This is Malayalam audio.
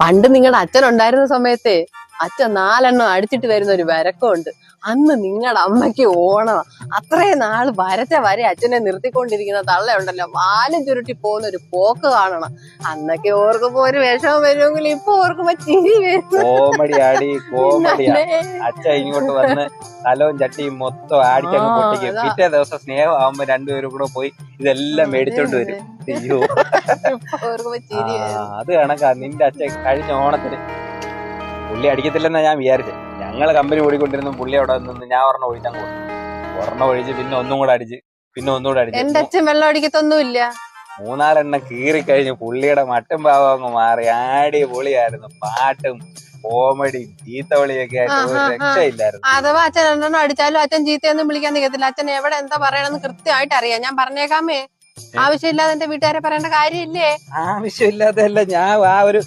പണ്ട് നിങ്ങളുടെ അച്ഛൻ ഉണ്ടായിരുന്ന സമയത്തെ അച്ഛൻ നാലെണ്ണം അടിച്ചിട്ട് വരുന്ന ഒരു വരക്കമുണ്ട്. അന്ന് നിങ്ങളുടെ അമ്മയ്ക്ക് ഓണം. അത്രയും നാൾ വരച്ച വരെ അച്ഛനെ നിർത്തിക്കൊണ്ടിരിക്കുന്ന തള്ളയുണ്ടല്ലോ. വാലും ചുരുട്ടി പോകുന്ന ഒരു പോക്ക് കാണണം. അന്നൊക്കെ ഓർക്കുമ്പോ ഒരു വിഷമം വരുമെങ്കിൽ ഇപ്പൊ ഓർക്കുമ്പോ ചിരി വരും കോമഡിയാ. അച്ഛൻ ഇങ്ങോട്ട് വന്ന് തലവും ചട്ടിയും മൊത്തം ആടിച്ചങ്ങ് പൊട്ടിക്കും. പിറ്റേ ദിവസം സ്നേഹം ആവുമ്പോ രണ്ടുപേരും കൂടെ പോയി ഇതെല്ലാം മേടിച്ചോണ്ട് വരും. അയ്യോ. അത് കണക്കാ. നിന്റെ അച്ഛൻ കഴിഞ്ഞ ഓണത്തിന് പുള്ളി അടിക്കത്തില്ലെന്നാ ഞാൻ വിചാരിച്ചത് ഞങ്ങൾ കമ്പനി ഓടിക്കൊണ്ടിരുന്നു പുള്ളി അവിടെ നിന്ന് ഞാൻ ഒരെണ്ണം ഒഴിച്ചങ്ങ് കൊടുത്തു. ഒരെണ്ണം ഒഴിച്ച് പിന്നെ ഒന്നും കൂടെ അടിച്ച് പിന്നെ ഒന്നും കൂടെ എന്റെ അടിച്ച് അച്ഛൻ വെള്ളം അടിക്കത്തൊന്നുമില്ല. മൂന്നാലെണ്ണം കീറി കഴിഞ്ഞ് പുള്ളിയുടെ മട്ടും ഭാവം അങ്ങ് മാറി. ആടി പൊളിയായിരുന്നു പാട്ടും കോമഡി ചീത്തവിളിയൊക്കെ ആയിട്ട് ഒരു. രക്ഷയില്ലായിരുന്നു. അഥവാ അച്ഛൻ രണ്ടെണ്ണം അടിച്ചാലും അച്ഛൻ ചീത്തയൊന്നും വിളിക്കാൻ നിൽക്കത്തില്ല അച്ഛൻ എവിടെ എന്താ പറയണമെന്ന് കൃത്യമായിട്ട് അറിയാം. ഞാൻ പറഞ്ഞേക്കാമേ. ആവശ്യമില്ലാതെ എന്റെ വീട്ടുകാരെ പറയേണ്ട കാര്യമില്ലേ? ആവശ്യമില്ലാത്തല്ല ഞാൻ ആ ഒരു